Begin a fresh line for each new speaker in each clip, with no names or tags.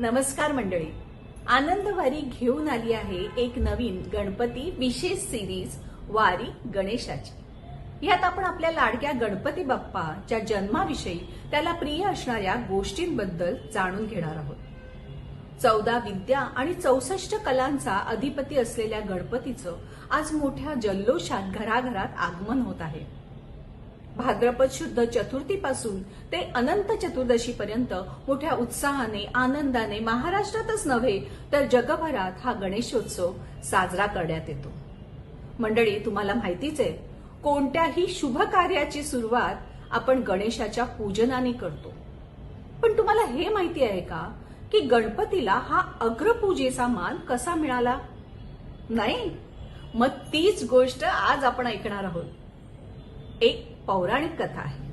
नमस्कार मंडळी. आनंदवारी घेऊन आली आहे एक नवीन गणपती विशेष सिरीज वारी गणेशाची. यात आपण आपल्या लाडक्या गणपती बाप्पाच्या जन्माविषयी त्याला प्रिय असणाऱ्या गोष्टींबद्दल जाणून घेणार आहोत. चौदा विद्या आणि चौसष्ट कलांचा अधिपती असलेल्या गणपतीचं आज मोठ्या जल्लोषात घराघरात आगमन होत आहे. भाद्रपद शुद्ध चतुर्थीपासून ते अनंत चतुर्दशी पर्यंत मोठ्या उत्साहाने आनंदाने महाराष्ट्रातच नव्हे तर जगभरात हा गणेशोत्सव साजरा करण्यात येतो. मंडळी तुम्हाला माहितीच आहे कोणत्याही शुभ कार्याची सुरुवात आपण गणेशाच्या पूजनाने करतो. पण तुम्हाला हे माहिती आहे का की गणपतीला हा अग्रपूजेचा मान कसा मिळाला? नाही? मग तीच गोष्ट आज आपण ऐकणार आहोत. एक पौराणिक कथा आहे.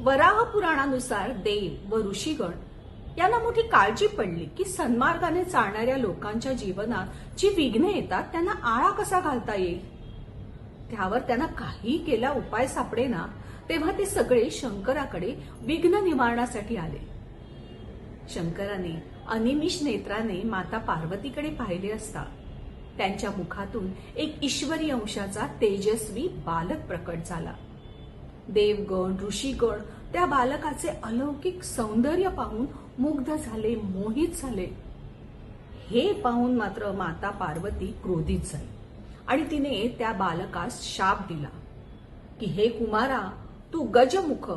वराह पुराणानुसार देव व ऋषीगण यांना मोठी काळजी पडली की सन्मार्गाने चालणाऱ्या लोकांच्या जीवनात जी विघ्ने येतात त्यांना आळा कसा घालता येईल? त्यावर त्यांना काही केला उपाय सापडेना तेव्हा ते सगळे शंकराकडे विघ्न निवारणासाठी आले. शंकराने अनिमिष नेत्राने माता पार्वतीकडे पाहिले असता त्यांच्या मुखातून एक ईश्वरी अंशाचा तेजस्वी बालक प्रकट झाला. देवगण ऋषीगण त्या बालकाचे अलौकिक सौंदर्य पाहून मुग्ध झाले मोहित झाले. हे पाहून मात्र माता पार्वती क्रोधित झाली आणि तिने त्या बालकास शाप दिला की हे कुमारा तू गजमुख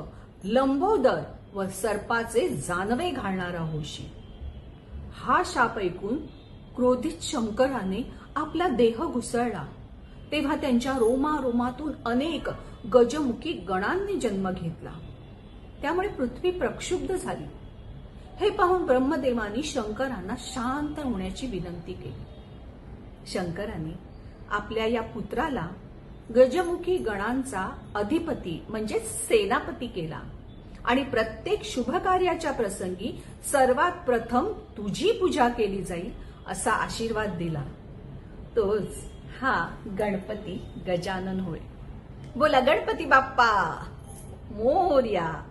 लंबोदर व सर्पाचे जानवे घालणारा होशी हा शाप ऐकून क्रोधित शंकराने आपला देह घुसळला. तेव्हा त्यांच्या रोमारोमातून अनेक गजमुखी गणांनी जन्म घेतला. त्यामुळे पृथ्वी प्रक्षुब्ध झाली. हे पाहून ब्रह्मदेवानी शंकरांना शांत होण्याची विनंती केली. शंकराने आपल्या या पुत्राला गजमुखी गणांचा अधिपती म्हणजे सेनापती केला आणि प्रत्येक शुभ कार्याच्या प्रसंगी सर्वात प्रथम तुझी पूजा केली जाईल असा आशीर्वाद दिला. तोच हा गणपती गजानन होय. बोला गणपती बाप्पा मोर्या.